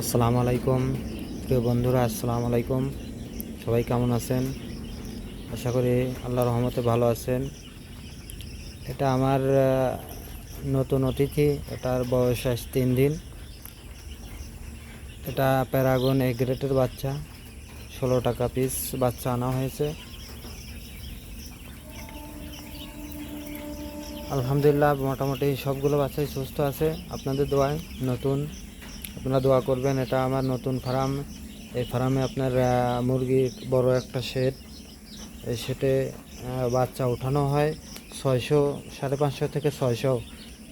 আসসালামু আলাইকুম। প্রিয় বন্ধুরা, আসসালামু আলাইকুম। সবাই কেমন আছেন? আশা করি আল্লাহ রহমতে ভালো আছেন। এটা আমার নতুন অতিথি, এটার বয়স আজ তিন দিন। এটা প্যারাগন এ গ্রেটের বাচ্চা, ষোলো টাকা পিস বাচ্চা আনা হয়েছে। আলহামদুলিল্লাহ, মোটামুটি সবগুলো বাচ্চাই সুস্থ আছে। আপনাদের দোয়ায় নতুন আপনারা দোয়া করবেন, এটা আমার নতুন ফার্ম। এই ফার্মে আপনার মুরগির বড় একটা শেড এই শেডে বাচ্চা ওঠানো হয় ছয়শো, সাড়ে পাঁচশো থেকে ছয়শো।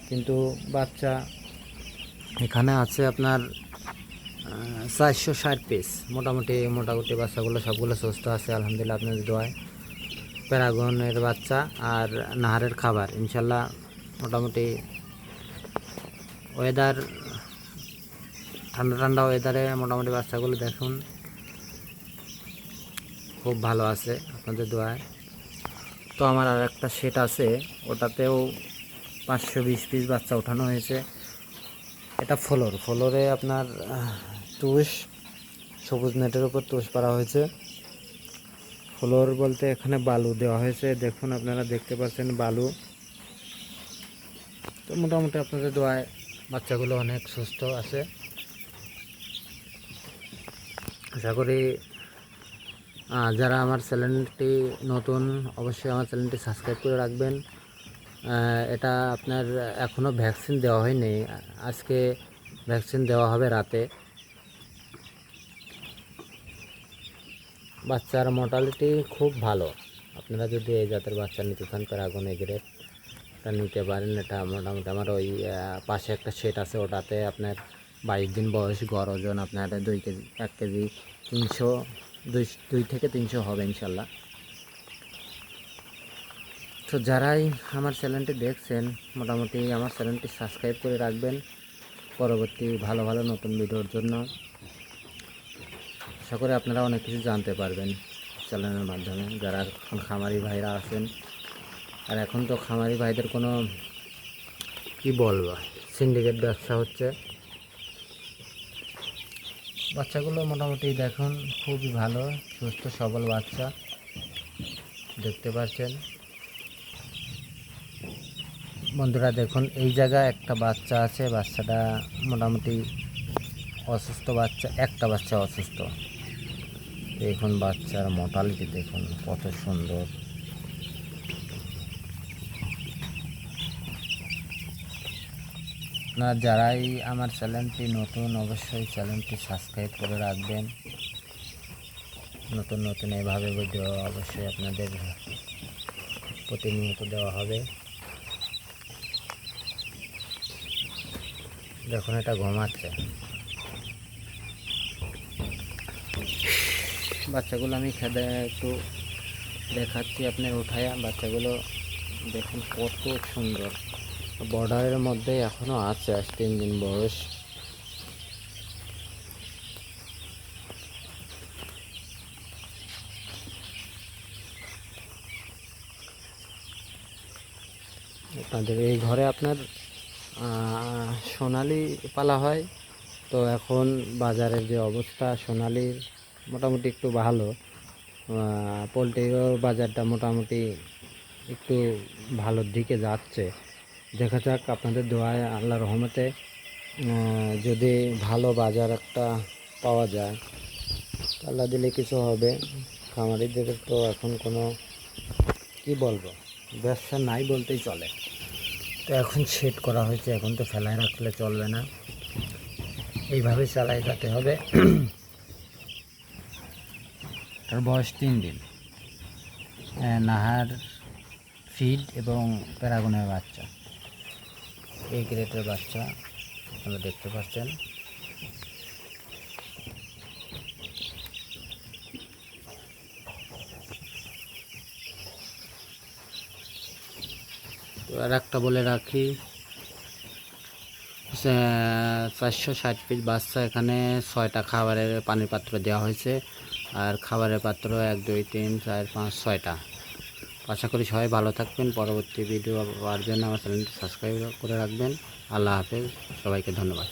কিন্তু বাচ্চা এখানে আছে আপনার চারশো ষাট পিস মোটামুটি মোটামুটি বাচ্চাগুলো সবগুলো সুস্থ আছে, আলহামদুলিল্লাহ আপনাদের দোয়ায়। প্যারাগনের বাচ্চা আর নাহারের খাবার। ইনশাল্লাহ মোটামুটি ওয়েদার ঠান্ডা ঠান্ডা ওয়েদারে মোটামুটি বাচ্চাগুলো দেখুন। খুব ভালো আছে আপনাদের দোয়ায়। তো আমার আর একটা সেট আছে, ওটাতেও পাঁচশো বিশ পিস বাচ্চা ওঠানো হয়েছে। এটা ফ্লোর। ফ্লোরে আপনার তুষ, সবুজ নেটের উপর তুষ পারা হয়েছে। ফ্লোর বলতে এখানে বালু দেওয়া হয়েছে। দেখুন আপনারা দেখতে পাচ্ছেন বালু। তো মোটামুটি আপনাদের দোয়ায় বাচ্চাগুলো অনেক সুস্থ আছে। আশা করি যারা আমার চ্যানেলটি নতুন, অবশ্যই আমার চ্যানেলটি সাবস্ক্রাইব করে রাখবেন। এটা আপনার এখনও ভ্যাকসিন দেওয়া হয়নি। আজকে ভ্যাকসিন দেওয়া হবে রাতে। বাচ্চার মোটালিটি খুব ভালো। আপনারা যদি এই জাতের বাচ্চা নিতে চান প্যারাগন এগ্রেড এটা নিতে পারেন। এটা মোটামুটি আমার ওই পাশে একটা সেট আছে, ওটাতে আপনার বাইশ দিন বয়স গড় ওজন আপনার দুই কেজি, এক কেজি তিনশো, দুই দুই থেকে তিনশো হবে ইনশাল্লাহ। তো যারাই আমার চ্যানেলটি দেখছেন, মোটামুটি আমার চ্যানেলটি সাবস্ক্রাইব করে রাখবেন পরবর্তী ভালো ভালো নতুন ভিডিওর জন্য। আশা করি আপনারা অনেক কিছু জানতে পারবেন চ্যানেলের মাধ্যমে, যারা এখন খামারি ভাইরা আছেন। আর এখন তো খামারি ভাইদের কোনো কি বলব সিন্ডিকেট ব্যবসা হচ্ছে। বাচ্চাগুলো মোটামুটি দেখুন, খুবই ভালো, সুস্থ, সবল বাচ্চা। দেখতে পাচ্ছেন। বন্ধুরা, দেখুন, এই জায়গায় একটা বাচ্চা আছে, বাচ্চাটা মোটামুটি অসুস্থ বাচ্চা, একটা বাচ্চা অসুস্থ। দেখুন বাচ্চার মোটালিটি দেখুন কত সুন্দর। আপনারা যারাই আমার চ্যানেলটি নতুন, অবশ্যই চ্যানেলটি সাবস্ক্রাইব করে রাখবেন। নতুন নতুন এভাবে ভিডিও অবশ্যই আপনাদের প্রতিনিয়ত দেওয়া হবে। দেখুন, এটা ঘুমাচ্ছে। বাচ্চাগুলো আমি খেতে একটু দেখাচ্ছি আপনার উঠায়া। বাচ্চাগুলো দেখুন কত সুন্দর। বর্ডারের মধ্যে এখনও আছে আজ তিন দিন বয়স। আপনাদের এই ঘরে আপনার সোনালি পালা হয়। তো এখন বাজারের যে অবস্থা, সোনালির মোটামুটি একটু ভালো। পোলট্রিরও বাজারটা মোটামুটি একটু ভালোর দিকে যাচ্ছে। দেখা যাক, আপনাদের দোয়ায় আল্লাহ রহমতে যদি ভালো বাজার একটা পাওয়া যায় আল্লাহ দিলে কিছু হবে। খামারিদের তো এখন কোনো, কি বলব, ব্যবসা নাই বলতেই চলে। তো এখন সেট করা হয়েছে, এখন তো ফেলায় রাখলে চলবে না। এইভাবে চালাই যেতে হবে। তার বয়স তিন দিন। নাহার ফিড এবং প্যারাগনের বাচ্চা। এই গ্রেটের বাচ্চা, আপনারা দেখতে পাচ্ছেন। আর একটা বলে রাখি চারশো ষাট পিস বাচ্চা এখানে, ছয়টা খাবারের পানির পাত্র দেওয়া হয়েছে। আর খাবারের পাত্র এক, দুই, তিন, চার, পাঁচ, ছয়টা। আশা করি সবাই ভালো থাকবেন। পরবর্তী ভিডিও পাওয়ার জন্য আমার চ্যানেলটি সাবস্ক্রাইব করে রাখবেন। আল্লাহ হাফেজ। সবাইকে ধন্যবাদ।